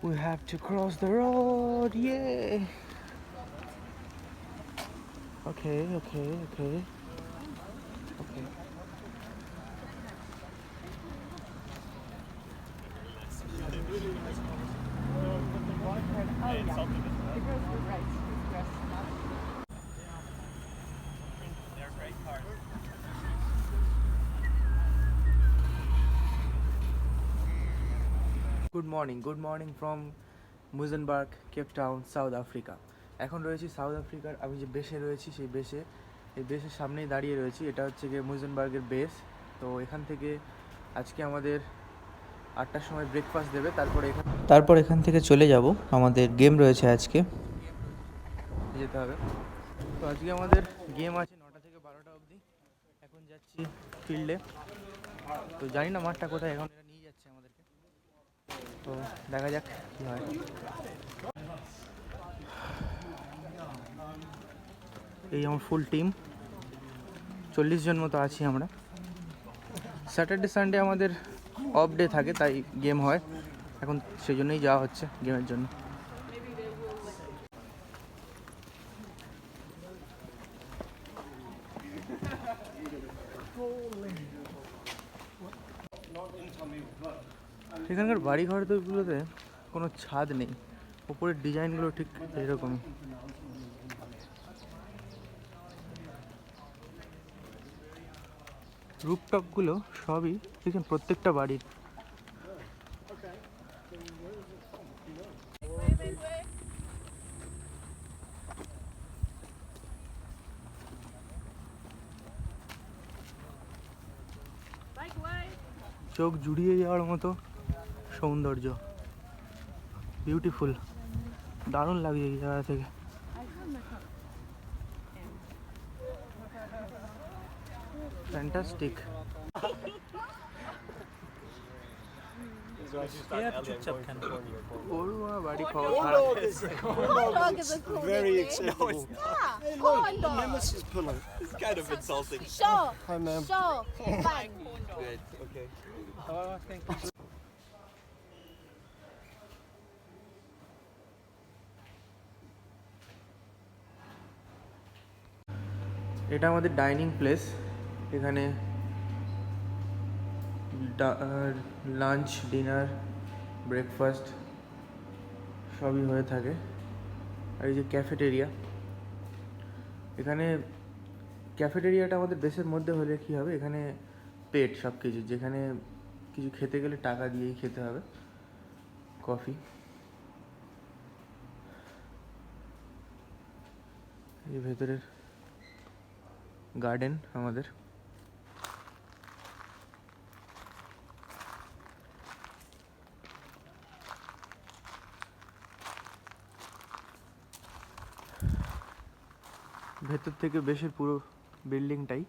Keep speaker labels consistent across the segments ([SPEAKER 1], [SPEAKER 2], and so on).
[SPEAKER 1] We have to cross the road, yeah. Okay, okay, okay. Good morning good morning from Muizenberg Cape Town South Africa এখন রয়েছি south আফ্রিকার আমি যে বেসে রয়েছি সেই বেসে এই বেসের সামনেই দাঁড়িয়ে রয়েছি এটা হচ্ছে গিয়ে মুজেনবার্গের বেস তো এখান থেকে আজকে আমাদের আটটার সময় ব্রেকফাস্ট দেবে তারপরে এখান তারপর এখান থেকে চলে যাব। আমাদের গেম রয়েছে আজকে। যেতে হবে। তো আজকে আমাদের গেম আছে নটা থেকে বারোটা অবধি। এখন যাচ্ছি ফিল্ডে তো জানি না মাঠটা কোথায় এখন এরা নিয়ে যাচ্ছে আমাদেরকে তো দেখা যাক কী হয়। এই আমার ফুল টিম চল্লিশ জন মতো আছি আমরা। স্যাটারডে সানডে আমাদের অফ ডে থাকে, তাই গেম হয়। এখন সেই জন্যই যাওয়া হচ্ছে গেমের জন্য। এখানকার বাড়ি ঘরগুলোতে কোনো ছাদ নেই। ওপরের ডিজাইনগুলো ঠিক এরকমই। রুপটপগুলো সবই দেখছেন প্রত্যেকটা বাড়ির। চোখ জুড়িয়ে যাওয়ার মতো সৌন্দর্য বিউটিফুল দারুণ লাগছে এই জায়গা থেকে ফ্যান্টাস্টিক ওর বাড়ি খাওয়া খারাপ এটা আমাদের ডাইনিং প্লেস। এখানে লাঞ্চ, ডিনার, ব্রেকফাস্ট সবই হয়ে থাকে। আর এই যে ক্যাফেটেরিয়া। এখানে ক্যাফেটেরিয়াটা আমাদের দেশের মধ্যে হলে কী হবে? এখানে পেট সব কিছু, যেখানে কিছু খেতে গেলে টাকা দিয়েই খেতে হবে। কফি। এই ভেতরের গার্ডেন আমাদের। ভেতর থেকে বেশের পুরো বিল্ডিংটাই।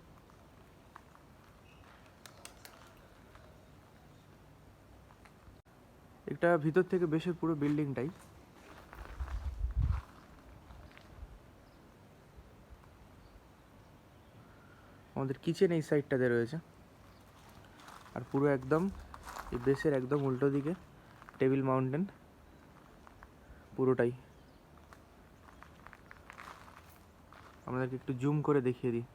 [SPEAKER 1] এটা ভিতর থেকে বেশের পুরো বিল্ডিংটাই। আমাদের কিচেন এই সাইডটাতে রয়েছে। আর পুরো একদম এই বেসের একদম উল্টো দিকে টেবিল মাউন্টেন পুরোটাই। আমাদেরকে একটু জুম করে দেখিয়ে দিই।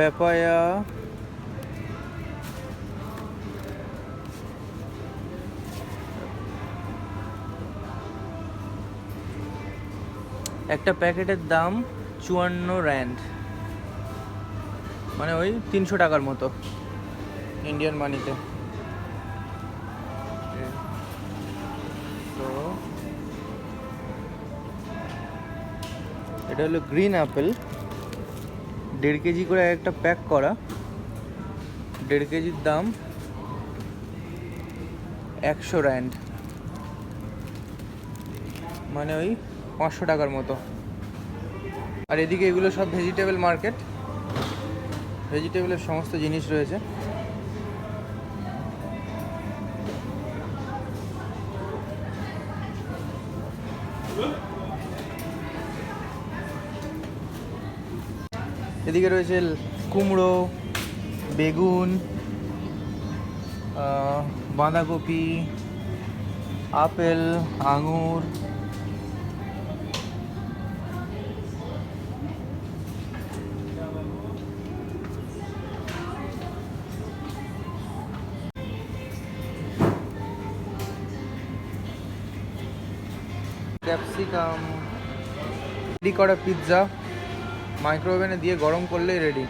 [SPEAKER 1] Papaya একটা প্যাকেটের দাম চুয়ান্ন র্যান্ড। মানে ওই তিনশো টাকার মতো। ইন্ডিয়ান মানিতে। তো এটা হলো গ্রিন অ্যাপেল। দেড় কেজি করে একটা প্যাক করা। দেড় কেজির দাম একশো র্যান্ড। মানে ওই পাঁচশো টাকার মতো। আর এদিকে এগুলো সব ভেজিটেবল মার্কেট ভেজিটেবলের সমস্ত জিনিস রয়েছে। এদিকে রয়েছে কুমড়ো বেগুন বাঁধাকপি আপেল আঙুর ক্যাপসিকাম রেডি করা পিৎজা। মাইক্রোওভেনে দিয়ে গরম করলেই রেডি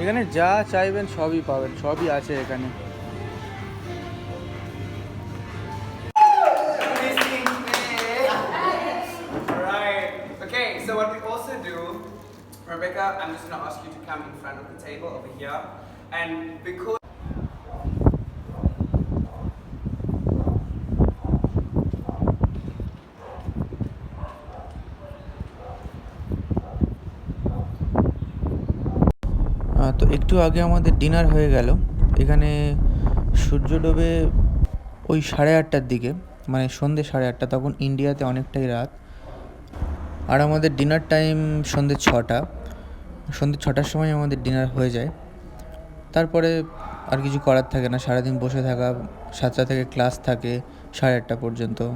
[SPEAKER 1] এখানে যা চাইবেন সবই পাবেন সবই আছে এখানে
[SPEAKER 2] Alright. Okay, so what we also do, Rebecca, I'm just gonna ask you to come in front of the table over here. And because
[SPEAKER 1] তো একটু আগে আমাদের ডিনার হয়ে গেল। এখানে সূর্য ডোবে ওই সাড়ে আটটার দিকে মানে সন্ধ্যে সাড়ে আটটা, তখন ইন্ডিয়াতে অনেকটাই রাত। আর আমাদের ডিনার টাইম সন্ধ্যে ছটা। সন্ধ্যে ছটার সময় আমাদের ডিনার হয়ে যায়। তারপরে আর কিছু করার থাকে না, সারাদিন বসে থাকা, সাতটা থেকে ক্লাস থাকে সাড়ে আটটা পর্যন্ত।